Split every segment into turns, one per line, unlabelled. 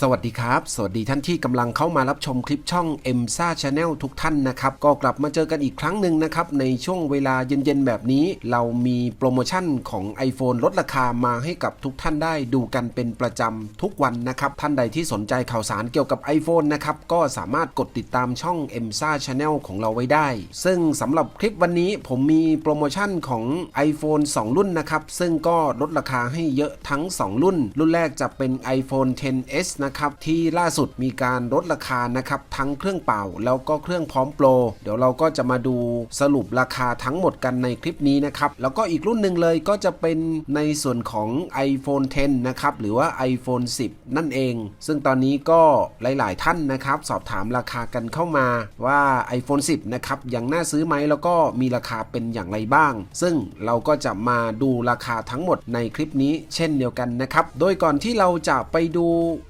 สวัสดีครับ สวัสดีท่านที่กำลังเข้ามารับชมคลิปช่อง m s a Channel ทุกท่านนะครับ ก็กลับมาเจอกันอีกครั้งหนึ่งนะครับ ในช่วงเวลาเย็นๆ แบบนี้ เรามีโปรโมชั่นของ iPhone ลดราคามาให้กับทุกท่านได้ดูกันเป็นประจำทุกวันนะครับ ท่านใดที่สนใจข่าวสารเกี่ยวกับ iPhone นะครับ ก็สามารถกดติดตามช่อง m s a Channel ของเราไว้ได้ ซึ่งสำหรับคลิปวันนี้ผมมีโปรโมชั่นของ iPhone 2 รุ่นนะครับซึ่งก็ลดราคาให้เยอะทั้ง 2 รุ่น รุ่นแรกจะเป็น iPhone 10s นะครับที่ล่าสุดมีการลดราคานะครับทั้งเครื่องเป่าแล้วก็เครื่องพร้อมโปร เดี๋ยวเราก็จะมาดูสรุปราคาทั้งหมดกันในคลิปนี้นะครับแล้วก็อีกรุ่นหนึ่งเลยก็จะเป็นในส่วนของ iPhone 10 นะครับหรือว่า iPhone 10 นั่นเอง ซึ่งตอนนี้ก็หลาย ๆ ท่านนะครับ สอบถามราคากันเข้ามาว่า iPhone 10 นะครับยังน่าซื้อไหมแล้วก็มีราคาเป็นอย่างไรบ้าง ซึ่งเราก็จะมาดูราคาทั้งหมดในคลิปนี้ เช่นเดียวกันนะครับโดยก่อนที่เราจะไปดู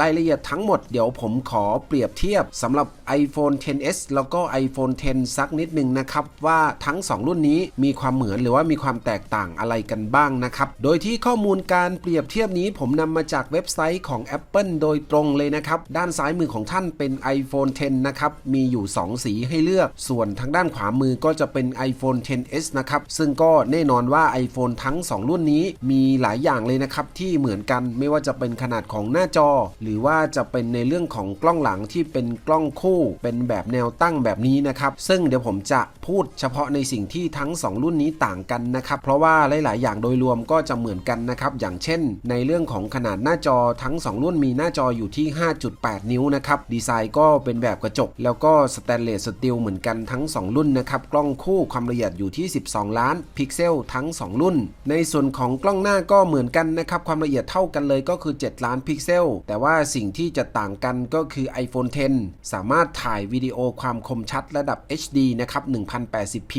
รายละละเอียดทั้งหมดเดี๋ยวผมขอเปรียบเทียบสำหรับ iPhone 10s แล้วก็ iPhone 10 สักนิดหนึ่งนะครับ ว่าทั้ง 2 รุ่นนี้มีความเหมือนหรือว่ามีความแตกต่างอะไรกันบ้างนะครับ โดยที่ข้อมูลการเปรียบเทียบนี้ผมนำมาจากเว็บไซต์ของ Apple โดยตรงเลยนะครับ ด้านซ้ายมือของท่านเป็น iPhone 10 นะครับ มีอยู่ 2 สีให้เลือก ส่วนทางด้านขวามือก็จะเป็น iPhone 10s นะครับ ซึ่งก็แน่นอนว่า iPhone ทั้ง 2 รุ่นนี้มีหลายอย่างเลยนะครับที่เหมือนกันไม่ว่าจะเป็นขนาดของหน้าจอ หรือว่าว่าจะเป็นในเรื่องของกล้องหลังที่เป็นกล้องคู่เป็นแบบแนวตั้งแบบนี้นะครับ ซึ่งเดี๋ยวผมจะพูดเฉพาะในสิ่งที่ทั้ง 2 รุ่นนี้ต่างกันนะครับ เพราะว่าหลาย ๆ อย่างโดยรวมก็จะเหมือนกันนะครับ อย่างเช่น ในเรื่องของขนาดหน้าจอทั้ง 2 รุ่นมีหน้าจออยู่ที่ 5.8 นิ้วนะครับ ดีไซน์ก็เป็นแบบกระจก แล้วก็สแตนเลสสตีลเหมือนกันทั้ง 2 รุ่นนะครับ กล้องคู่ความละเอียดอยู่ที่ 12 ล้าน พิกเซลทั้ง 2 รุ่น ในส่วนของกล้องหน้าก็เหมือนกันนะครับ ความละเอียดเท่ากันเลยก็คือ 7 ล้านพิกเซล แต่ว่าิ่งที่จะต่างกันก็คือ iPhone 10 สามารถถ่ายวิดีโอความคมชัดระดับ HD นะครับ 1080p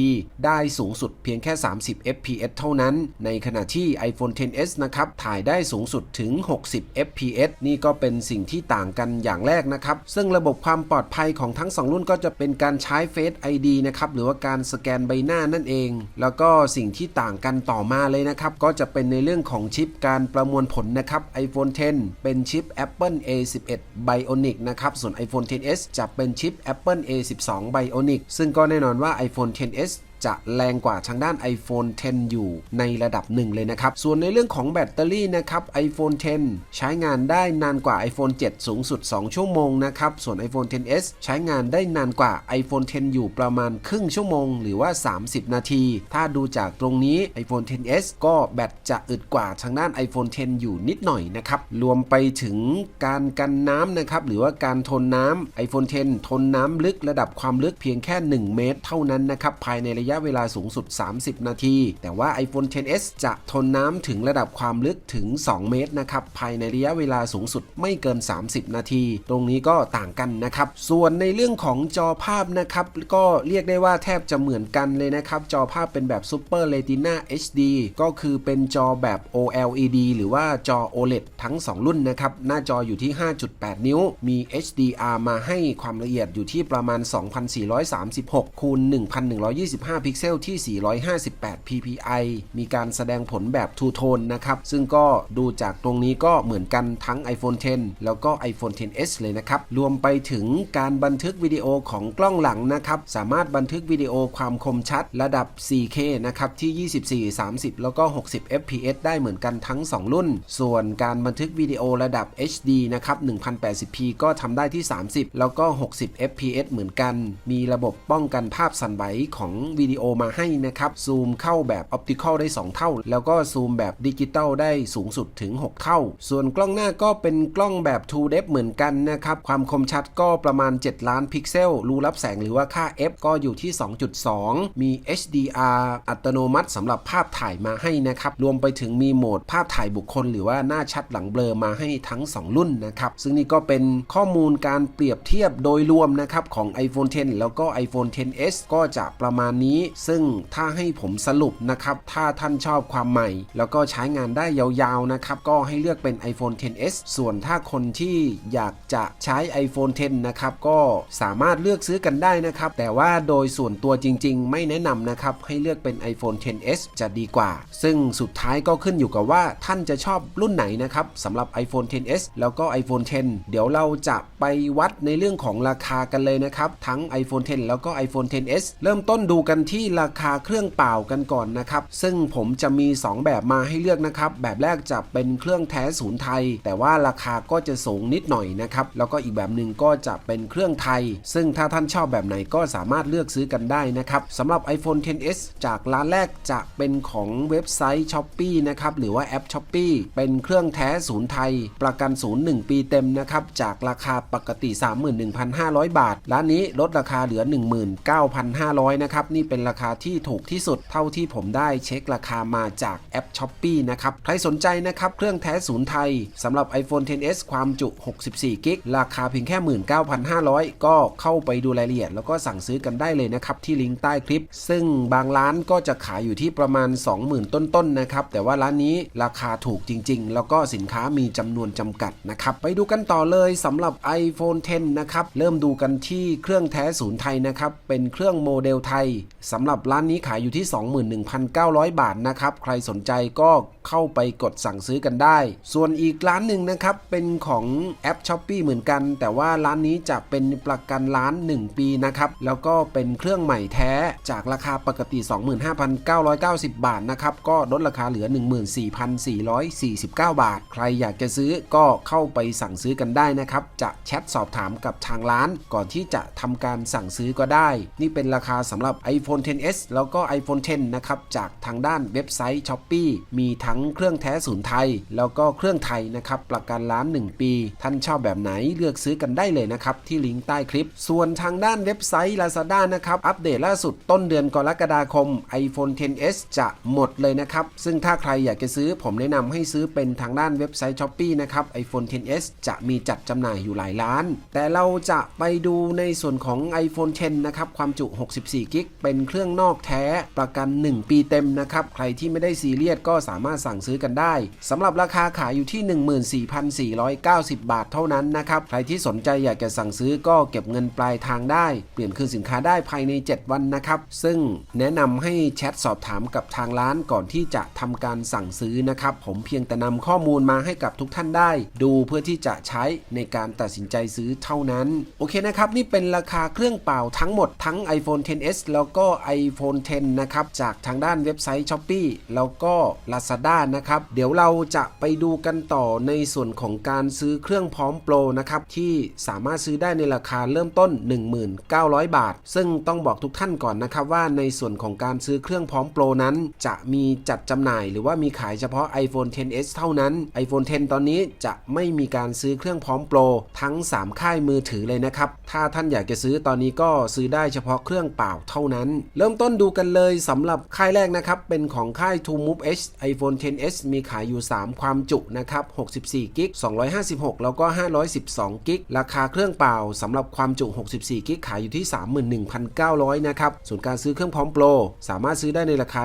ได้สูงสุดเพียงแค่ 30 fps เท่านั้น ในขณะที่ iPhone 10s นะครับ ถ่ายได้สูงสุดถึง 60 fps นี่ก็เป็นสิ่งที่ต่างกันอย่างแรกนะครับ ซึ่งระบบความปลอดภัยของทั้ง 2 รุ่นก็จะเป็นการใช้ Face ID นะครับ หรือว่าการสแกนใบหน้านั่นเอง แล้วก็สิ่งที่ต่างกันต่อมาเลยนะครับ ก็จะเป็นในเรื่องของชิปการประมวลผลนะครับ iPhone 10 เป็นชิป Apple A11 Bionic นะครับ ส่วน iPhone 10s จะเป็นชิป Apple A12 Bionic ซึ่งก็แน่นอนว่า iPhone 10s จะแรงกว่าทางด้าน iPhone 10 อยู่ในระดับหนึ่งเลยนะครับ ส่วนในเรื่องของแบตเตอรี่นะครับ iPhone 10 ใช้งานได้นานกว่า iPhone 7 สูงสุด 2 ชั่วโมงนะครับ ส่วน iPhone 10s ใช้งานได้นานกว่า iPhone 10 อยู่ประมาณครึ่งชั่วโมง หรือว่า 30 นาที ถ้าดูจากตรงนี้ iPhone 10s ก็แบตจะอึดกว่าทางด้าน iPhone 10 อยู่นิดหน่อยนะครับ รวมไปถึงการกันน้ำนะครับ หรือว่าการทนน้ำ iPhone 10 ทนน้ำลึกระดับความลึกเพียงแค่ 1 เมตร เท่านั้นนะครับ ภายในระยะยะเวลาสูงสุด 30 นาที แต่ว่า iPhone 10s จะทนน้ำถึงระดับความลึกถึง 2 เมตรนะครับ ภายในระยะเวลาสูงสุดไม่เกิน 30 นาที ตรงนี้ก็ต่างกันนะครับ ส่วนในเรื่องของจอภาพนะครับ ก็เรียกได้ว่าแทบจะเหมือนกันเลยนะครับ จอภาพเป็นแบบ Super Retina HD ก็คือเป็นจอแบบ OLED หรือว่าจอ OLED ทั้ง 2 รุ่นนะครับ หน้าจออยู่ที่ 5.8 นิ้ว มี HDR มาให้ความละเอียดอยู่ที่ประมาณ 2436คูณ1125พิกเซลที่ 458 ppi มีการแสดงผลแบบ Two Tone นะครับ ซึ่งก็ดูจากตรงนี้ก็เหมือนกันทั้ง iPhone 10 แล้วก็ iPhone 10s เลยนะครับ รวมไปถึงการบันทึกวิดีโอของกล้องหลังนะครับ สามารถบันทึกวิดีโอความคมชัดระดับ 4K นะครับที่ 24 30 แล้วก็ 60 fps ได้เหมือนกันทั้ง 2 รุ่น ส่วนการบันทึกวิดีโอระดับ HD นะครับ 1080p ก็ทำได้ที่ 30 แล้วก็ 60 fps เหมือนกัน มีระบบป้องกันภาพสั่นไหวของวิดีโอมาให้นะครับซูมเข้าแบบออปติคอลได้ 2 เท่า แล้วก็ซูมแบบดิจิตอลได้สูงสุดถึง 6 เท่า ส่วนกล้องหน้าก็เป็นกล้องแบบ True Depth เหมือนกันนะครับความคมชัดก็ประมาณ 7 ล้านพิกเซล รูรับแสงหรือว่าค่า f ก็อยู่ที่ 2.2 มี HDR อัตโนมัติสำหรับภาพถ่ายมาให้นะครับรวมไปถึงมีโหมดภาพถ่ายบุคคล หรือว่าหน้าชัดหลังเบลอมาให้ทั้ง 2 รุ่นนะครับซึ่งนี่ก็เป็นข้อมูลการเปรียบเทียบโดยรวมนะครับของ iPhone 10 แล้วก็ iPhone 10s ก็จะประมาณนี้ซึ่งถ้าให้ผมสรุปนะครับ ถ้าท่านชอบความใหม่ แล้วก็ใช้งานได้ยาวๆนะครับ ก็ให้เลือกเป็น iPhone 10s ส่วนถ้าคนที่อยากจะใช้ iPhone 10 นะครับ ก็สามารถเลือกซื้อกันได้นะครับ แต่ว่าโดยส่วนตัวจริง ๆ ไม่แนะนำนะครับ ให้เลือกเป็น iPhone 10s จะดีกว่า ซึ่งสุดท้ายก็ขึ้นอยู่กับว่าท่านจะชอบรุ่นไหนนะครับสำหรับ iPhone 10s แล้วก็ iPhone 10 เดี๋ยวเราจะไปวัดในเรื่องของราคากันเลยนะครับ ทั้ง iPhone 10 แล้วก็ iPhone 10s เริ่มต้นดูกันที่ราคาเครื่องเปล่ากันก่อนนะครับ ซึ่งผมจะมี 2 แบบมาให้เลือกนะครับ แบบแรกจะเป็นเครื่องแท้ศูนย์ไทย แต่ว่าราคาก็จะสูงนิดหน่อยนะครับ แล้วก็อีกแบบหนึ่งก็จะเป็นเครื่องไทย ซึ่งถ้าท่านชอบแบบไหนก็สามารถเลือกซื้อกันได้นะครับสำหรับ iPhone 10s จากร้านแรกจะเป็นของเว็บไซต์ s h o p e e นะครับหรือว่าแอป s h o p e e เป็นเครื่องแท้ศูนย์ไทย ประกันศูนย์1ปีเต็มนะครับจากราคาปกติ 31,500 บาท ร้านนี้ลดราคาเหลือ 19,500นะครับนี่เป็นราคาที่ถูกที่สุดเท่าที่ผมได้เช็คราคามาจากแอป s h o p e e นะครับ ใครสนใจนะครับเครื่องแท้ศูนย์ไทยสำหรับ iPhone 10s ความจุ 64 กิกราคาเพียงแค่ 19,500 ก็เข้าไปดูรายละเอียด แล้วก็สั่งซื้อกันได้เลยนะครับ ที่ลิงก์ใต้คลิป ซึ่งบางร้านก็จะขายอยู่ที่ประมาณ 20,000 ต้นๆนะครับ แต่ว่าร้านนี้ราคาถูกจริง ๆ แล้วก็สินค้ามีจำนวนจำกัดนะครับ ไปดูกันต่อเลยสำหรับ iPhone 10 นะครับ เริ่มดูกันที่เครื่องแท้ศูนย์ไทยนะครับ เป็นเครื่องโมเดลไทยสำหรับร้านนี้ขายอยู่ที่ 21,900 บาทนะครับ ใครสนใจก็เข้าไปกดสั่งซื้อกันได้ ส่วนอีกร้านหนึ่งนะครับ เป็นของแอป s h o p e e เหมือนกัน แต่ว่าร้านนี้จะเป็นประกันร้าน 1 ปีนะครับ แล้วก็เป็นเครื่องใหม่แท้จากราคาปกติ 25,990 บาทนะครับ ก็ลดราคาเหลือ 14,449 บาท ใครอยากจะซื้อก็เข้าไปสั่งซื้อกันได้นะครับ จะแชทสอบถามกับทางร้าน ก่อนที่จะทำการสั่งซื้อก็ได้ นี่เป็นราคาสำหรับ iPhone 10s แล้วก็ iPhone 10 นะครับ จากทางด้านเว็บไซต์ s h o p e e มีทั้งเครื่องแท้ศูนย์ไทย แล้วก็เครื่องไทยนะครับ ประกันร้าน 1 ปี ท่านชอบแบบไหนเลือกซื้อกันได้เลยนะครับ ที่ลิงก์ใต้คลิป ส่วนทางด้านเว็บไซต์ Lazada นะครับ อัปเดตล่าสุดต้นเดือนกรกฎาคม iPhone 10s จะหมดเลยนะครับ ซึ่งถ้าใครอยากจะซื้อผมแนะนำให้ซื้อเป็นทางด้านเว็บไซต์ s h o p e e นะครับ iPhone 10s จะมีจัดจำหน่ายอยู่หลายร้าน แต่เราจะไปดูในส่วนของ iPhone 10 นะครับ ความจุ 64กิก เป็นเครื่องนอกแท้ประกัน 1 ปีเต็มนะครับ ใครที่ไม่ได้ซีเรียสก็สามารถสั่งซื้อกันได้สำหรับราคาขายอยู่ที่ 14,490 บาทเท่านั้นนะครับ ใครที่สนใจอยากจะสั่งซื้อก็เก็บเงินปลายทางได้ เปลี่ยนคืนสินค้าได้ภายใน 7 วันนะครับ ซึ่งแนะนำให้แชทสอบถามกับทางร้านก่อนที่จะทำการสั่งซื้อนะครับ ผมเพียงแต่นำข้อมูลมาให้กับทุกท่านได้ ดูเพื่อที่จะใช้ในการตัดสินใจซื้อเท่านั้น โอเคนะครับ นี่เป็นราคาเครื่องเปล่าทั้งหมดทั้ง iPhone 10s แล้วก็ iPhone 10 นะครับ จากทางด้านเว็บไซต์ s h o p e e แล้วก็ Lazada นะครับ เดี๋ยวเราจะไปดูกันต่อในส่วนของการซื้อเครื่องพร้อมโปรนะครับ ที่สามารถซื้อได้ในราคาเริ่มต้น 1900 บาท ซึ่งต้องบอกทุกท่านก่อนนะครับว่าในส่วนของการซื้อเครื่องพร้อมโปรนั้น จะมีจัดจำหน่าย หรือว่ามีขายเฉพาะ iPhone 10s เท่านั้น iPhone 10 ตอนนี้จะไม่มีการซื้อเครื่องพร้อมโปรทั้ง 3 ค่ายมือถือเลยนะครับ ถ้าท่านอยากจะซื้อตอนนี้ก็ซื้อได้เฉพาะเครื่องเปล่าเท่านั้นเริ่มต้นดูกันเลยสำหรับค่ายแรกนะครับ เป็นของค่าย True Move H iPhone 10s มีขายอยู่ 3 ความจุนะครับ 64กิก256 แล้วก็ 512กิกราคาเครื่องเปล่าสำหรับความจุ 64กิกขายอยู่ที่ 31,900 นะครับ ส่วนการซื้อเครื่องพร้อมโปร สามารถซื้อได้ในราคา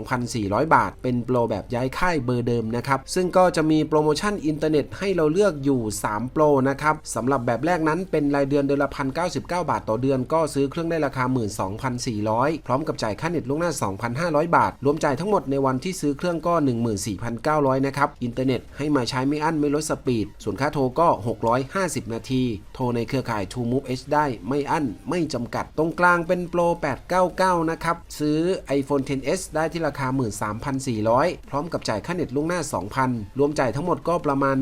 12,400 บาท เป็นโปรแบบย้ายค่ายเบอร์เดิมนะครับ ซึ่งก็จะมีโปรโมชั่นอินเทอร์เน็ตให้เราเลือกอยู่ 3 โปรนะครับสำหรับแบบแรกนั้นเป็นรายเดือนเดือนละ1,099 บาทต่อเดือน ก็ซื้อเครื่องได้ราคา 12,400พร้อมกับจ่ายค่าเน็ตล่วงหน้า 2,500 บาท รวมจ่ายทั้งหมดในวันที่ซื้อเครื่องก็ 14,900 นะครับ อินเทอร์เน็ตให้มาใช้ไม่อั้นไม่ลดสปีด ส่วนค่าโทรก็ 650 นาที โทรในเครือข่าย True Move H ได้ไม่อั้นไม่จำกัด ตรงกลางเป็นโปร 899 นะครับ ซื้อ iPhone 10s ได้ที่ราคา 13,400 พร้อมกับจ่ายค่าเน็ตล่วงหน้า 2,000 รวมจ่ายทั้งหมดก็ประมาณ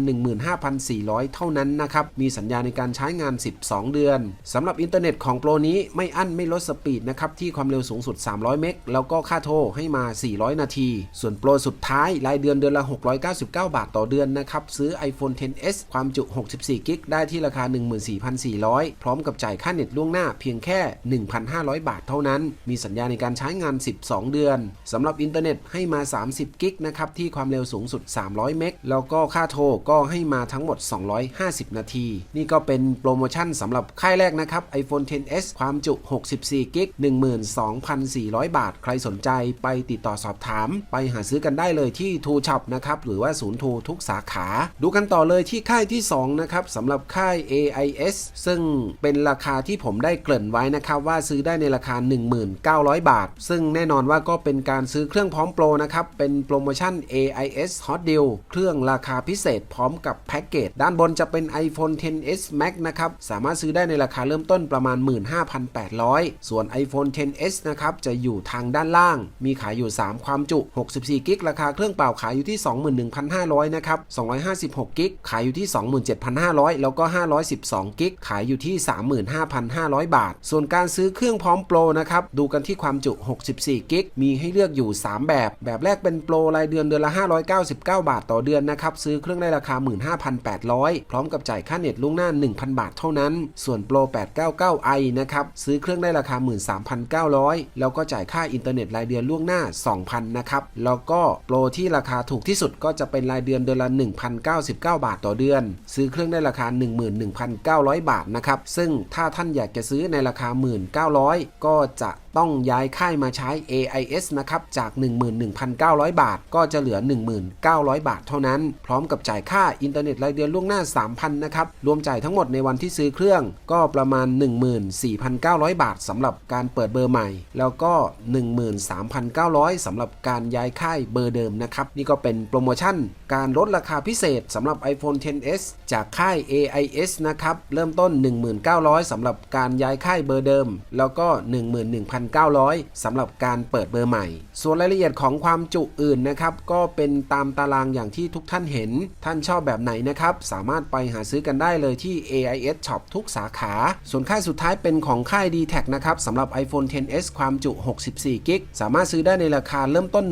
15,400 เท่านั้นนะครับ มีสัญญาในการใช้งาน 12 เดือนสำหรับอินเทอร์เน็ตของโปรนี้ไม่อั้นไม่ลดสปีดนะครับที่ความเร็วสูงสุด 300 เมก แล้วก็ค่าโทรให้มา 400 นาที ส่วนโปรสุดท้าย รายเดือนเดือนละ 699 บาทต่อเดือนนะครับ ซื้อ iPhone 10s ความจุ 64 กิก ได้ที่ราคา 14,400 พร้อมกับจ่ายค่าเน็ตล่วงหน้าเพียงแค่ 1,500 บาทเท่านั้น มีสัญญาในการใช้งาน 12 เดือน สำหรับอินเทอร์เน็ตให้มา 30 กิกนะครับ ที่ความเร็วสูงสุด 300 เมก แล้วก็ค่าโทรก็ให้มาทั้งหมด 250 นาที นี่ก็เป็นโปรโมชั่นสำหรับค่ายแรกนะครับ iPhone 10s ความจุ 64 กิก 1 0 12,400 บาท ใครสนใจไปติดต่อสอบถาม ไปหาซื้อกันได้เลยที่ทูช็อปนะครับ หรือว่าศูนย์ทูทุกสาขา ดูกันต่อเลยที่ค่ายที่ 2 นะครับสำหรับค่าย AIS ซึ่งเป็นราคาที่ผมได้เกริ่นไว้นะครับ ว่าซื้อได้ในราคา1900 บาท ซึ่งแน่นอนว่าก็เป็นการซื้อเครื่องพร้อมโปรนะครับ เป็นโปรโมชั่น AIS Hot Deal เครื่องราคาพิเศษพร้อมกับแพ็กเกจด้านบนจะเป็น iPhone 10s Max นะครับ สามารถซื้อได้ในราคาเริ่มต้นประมาณ 15,800 ส่วน iPhone 10s นะครับจะอยู่ทางด้านล่าง มีขายอยู่ 3 ความจุ 64 กิก ราคาเครื่องเปล่าขายอยู่ที่ 21,500 นะครับ 256 กิก ขายอยู่ที่ 27,500 แล้วก็ 512 กิก ขายอยู่ที่ 35,500 บาท ส่วนการซื้อเครื่องพร้อมโปรนะครับ ดูกันที่ความจุ 64 กิก มีให้เลือกอยู่ 3 แบบ แบบแรกเป็นโปรรายเดือนเดือนละ 599 บาทต่อเดือนนะครับ ซื้อเครื่องได้ราคา 15,800 พร้อมกับจ่ายค่าเน็ตล่วงหน้า 1,000 บาทเท่านั้น ส่วนโปร 899i นะครับ ซื้อเครื่องได้ราคา 13,000 1,900 แล้วก็จ่ายค่าอินเทอร์เน็ตรายเดือนล่วงหน้า 2,000 นะครับ แล้วก็โปรที่ราคาถูกที่สุดก็จะเป็นรายเดือนเดือนละ 1,099 บาทต่อเดือน ซื้อเครื่องได้ราคา 11,900 บาทนะครับ ซึ่งถ้าท่านอยากจะซื้อในราคา 1,900 ก็จะต้องย้ายค่ายมาใช้ AIS นะครับจาก 11,900 บาท ก็จะเหลือ 1,900 บาทเท่านั้น พร้อมกับจ่ายค่าอินเทอร์เน็ตรายเดือนล่วงหน้า 3,000 นะครับ รวมจ่ายทั้งหมดในวันที่ซื้อเครื่อง ก็ประมาณ 14,900 บาทสำหรับการเปิดเบอร์ใหม่ แล้วก็ 13,900สำหรับการย้ายค่ายเบอร์เดิมนะครับ นี่ก็เป็นโปรโมชั่น การลดราคาพิเศษสำหรับ iPhone 10s จากค่าย AIS นะครับเริ่มต้น 19,000สำหรับการย้ายค่ายเบอร์เดิม แล้วก็1,900สำหรับการเปิดเบอร์ใหม่ ส่วนรายละเอียดของความจุอื่นนะครับก็เป็นตามตารางอย่างที่ทุกท่านเห็น ท่านชอบแบบไหนนะครับ สามารถไปหาซื้อกันได้เลยที่ AIS Shop ทุกสาขา ส่วนค่ายสุดท้ายเป็นของค่าย d t แทนะครับสำหรับ iPhone 10s ความจุ 64 กิก สามารถซื้อได้ในราคาเริ่มต้น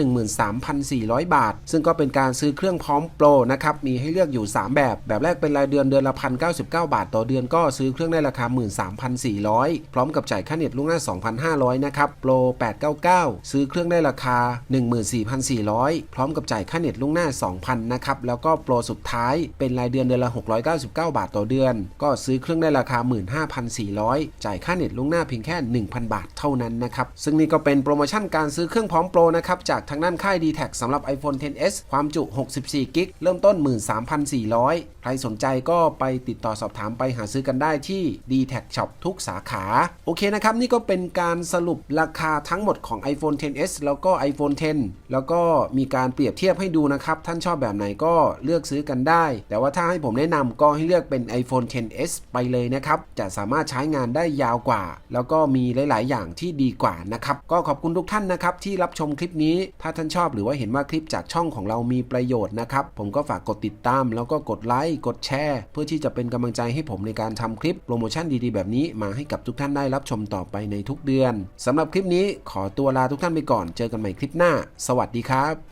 13,400 บาท ซึ่งก็เป็นการซื้อเครื่องพร้อมโปรนะครับ มีให้เลือกอยู่ 3 แบบ แบบแรกเป็นรายเดือนเดือนละ 1,099 บาท ต่อเดือนก็ซื้อเครื่องได้ราคา 13,400 พร้อมกับจ่ายค่าเน็ตล่วงหน้า 2,500นะครับโปร 899 ซื้อเครื่องได้ราคา 14,400 พร้อมกับจ่ายค่าเน็ตล่วงหน้า 2,000 นะครับ แล้วก็โปรสุดท้ายเป็นรายเดือนเดือนละ 699 บาทต่อเดือน ก็ซื้อเครื่องได้ราคา 15,400 จ่ายค่าเน็ตล่วงหน้าเพียงแค่ 1,000 บาทเท่านั้นนะครับ ซึ่งนี่ก็เป็นโปรโมชั่นการซื้อเครื่องพร้อมโปรนะครับจากทางด้านค่าย d t แทสำหรับ iPhone 10s ความจุ 64กิกเริ่มต้น 13,400 รสนใจก็ไปติดต่อสอบถามไปหาซื้อกันได้ที่ d t แท Shop ทุกสาขา โอเคนะครับ นี่ก็เป็นการสรุปราคาทั้งหมดของ iPhone 10s แล้วก็ iPhone 10 แล้วก็มีการเปรียบเทียบให้ดูนะครับ ท่านชอบแบบไหนก็เลือกซื้อกันได้ แต่ว่าถ้าให้ผมแนะนำก็ให้เลือกเป็น iPhone 10s ไปเลยนะครับ จะสามารถใช้งานได้ยาวกว่า แล้วก็มีหลาย ๆ อย่างที่ดีกว่านะครับ ก็ขอบคุณทุกท่านนะครับที่รับชมคลิปนี้ ถ้าท่านชอบหรือว่าเห็นว่าคลิปจากช่องของเรามีประโยชน์นะครับ ผมก็ฝากกดติดตามแล้วก็กดไลค์ค์กดแชร์ เพื่อที่จะเป็นกำลังใจให้ผมในการทำคลิปโปรโมชั่นดีๆ แบบนี้มาให้กับทุกท่านได้รับชมต่อไปในทุกเดือนสำหรับคลิปนี้ขอตัวลาทุกท่านไปก่อน เจอกันใหม่คลิปหน้า สวัสดีครับ